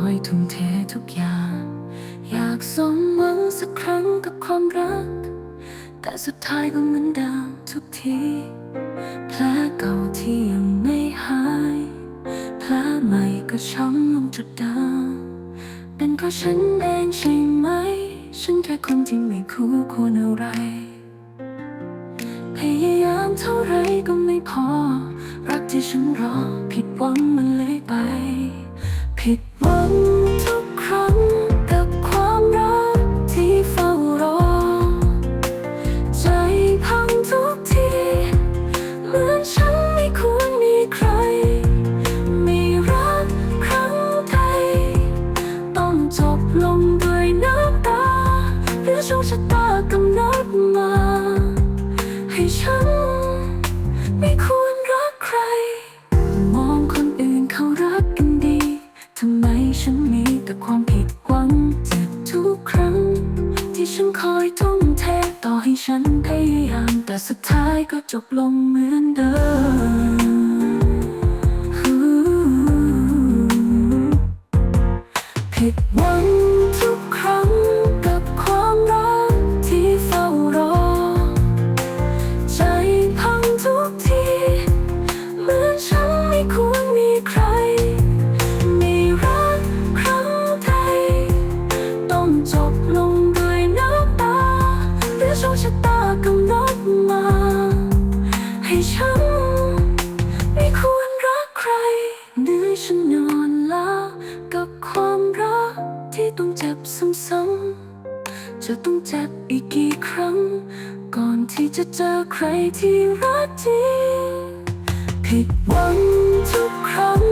อยทุ่มเททุกอย่าง อยากสมหวังสักครั้งกับความรัก แต่สุดท้ายก็เหมือนเดิมทุกทีแผลเก่าที่ยังไม่หายแผลใหม่ก็ช้ำลงจุดเดิมเป็นเพราะฉันเองใช่ไหม ฉันแค่คนที่ไม่คู่ควรอะไรพยายามเท่าไรก็ไม่พอ รักที่ฉันรอผิดหวังมันเลยไป ผิดหวัง ฉันคอยทุ่มเทต่อให้ฉันพยายามแต่สุดท้ายก็จบลงเหมือนเดิม ชะตากำหนดมา ให้ฉันไม่ควรรักใครเหนื่อยฉันนอนล้ากับความรักที่ต้องเจ็บซ้ำๆจะต้องเจ็บอีกกี่ครั้ง ก่อนที่จะเจอใครที่รักจริงผิดหวังทุกครั้ง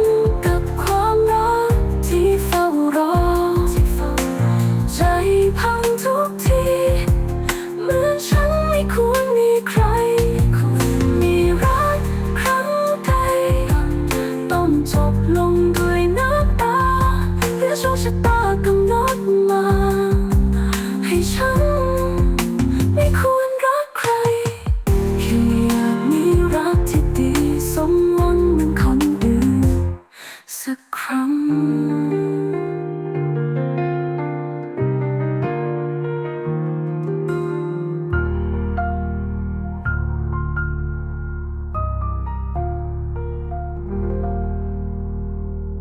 โชคชะตากำหนดมา ให้ฉัน